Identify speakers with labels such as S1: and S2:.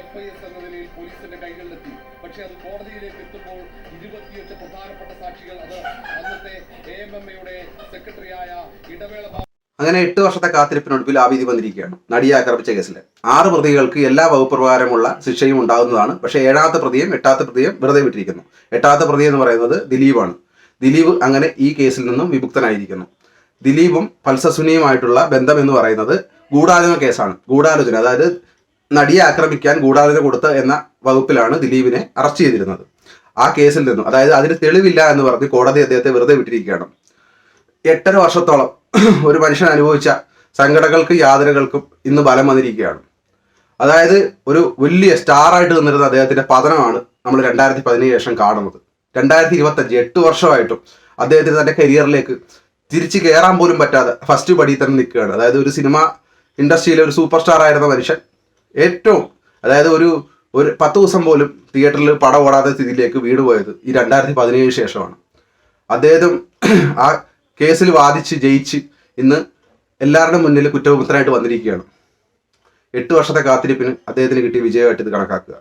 S1: എഫ്ഐഎസ് എന്ന നിലയിൽ പോലീസിന്റെ കൈകളിലെത്തി. പക്ഷേ അത് കോടതിയിലേക്ക് എത്തുമ്പോൾ ഇരുപത്തിയെട്ട് പ്രധാനപ്പെട്ട സാക്ഷികൾ അത് അന്നത്തെ എ എം എം എയുടെ സെക്രട്ടറിയായ ഇടവേള
S2: അങ്ങനെ എട്ട് വർഷത്തെ കാത്തിരിപ്പിനൊടുവിൽ ആ വിധി വന്നിരിക്കുകയാണ് നടിയെ ആക്രമിച്ച കേസിൽ ആറ് പ്രതികൾക്ക് എല്ലാ വകുപ്പ് പ്രകാരമുള്ള ശിക്ഷയും ഉണ്ടാകുന്നതാണ്. പക്ഷേ ഏഴാമത്തെ പ്രതിയും എട്ടാമത്തെ പ്രതിയും വെറുതെ വിട്ടിരിക്കുന്നു. എട്ടാമത്തെ പ്രതി എന്ന് പറയുന്നത് ദിലീപാണ്. ദിലീപ് അങ്ങനെ ഈ കേസിൽ നിന്നും വിമുക്തനായിരിക്കുന്നു. ദിലീപും ഫൽസസുനിയുമായിട്ടുള്ള ബന്ധം എന്ന് പറയുന്നത് ഗൂഢാലോചന കേസാണ്. ഗൂഢാലോചന. അതായത് നടിയെ ആക്രമിക്കാൻ ഗൂഢാലോചന കൊടുത്ത എന്ന വകുപ്പിലാണ് ദിലീപിനെ അറസ്റ്റ് ചെയ്തിരുന്നത്. ആ കേസിൽ നിന്നും അതായത് അതിന് തെളിവില്ല എന്ന് പറഞ്ഞ് കോടതി അദ്ദേഹത്തെ വെറുതെ വിട്ടിരിക്കുകയാണ്. എട്ടര വർഷത്തോളം ഒരു മനുഷ്യൻ അനുഭവിച്ച സങ്കടങ്ങൾക്കും യാതനകൾക്കും ഇന്ന് ബലം വന്നിരിക്കുകയാണ്. അതായത് ഒരു വലിയ സ്റ്റാറായിട്ട് നിന്നിരുന്ന അദ്ദേഹത്തിന്റെ പതനമാണ് നമ്മൾ രണ്ടായിരത്തി പതിനേഴ് ശേഷം കാണുന്നത്. രണ്ടായിരത്തി ഇരുപത്തഞ്ച് എട്ട് വർഷമായിട്ടും അദ്ദേഹത്തിന് തന്റെ കരിയറിലേക്ക് തിരിച്ചു കയറാൻ പോലും പറ്റാതെ ഫസ്റ്റ് പടി തന്നെ നിൽക്കുകയാണ്. അതായത് ഒരു സിനിമ ഇൻഡസ്ട്രിയിലെ ഒരു സൂപ്പർ സ്റ്റാർ ആയിരുന്ന മനുഷ്യൻ ഏറ്റവും അതായത് ഒരു ഒരു പത്ത് ദിവസം പോലും തിയേറ്ററിൽ പടം ഓടാത്ത സ്ഥിതിയിലേക്ക് വീട് പോയത് ഈ രണ്ടായിരത്തി പതിനേഴ് ശേഷമാണ്. അദ്ദേഹം ആ കേസിൽ വാദിച്ച് ജയിച്ച് ഇന്ന് എല്ലാവരുടെ മുന്നിൽ കുറ്റവിമുക്തനായിട്ട് വന്നിരിക്കുകയാണ്. എട്ട് വർഷത്തെ കാത്തിരിപ്പിന് അദ്ദേഹത്തിന് കിട്ടിയ വിജയമായിട്ട് ഇത് കണക്കാക്കുക.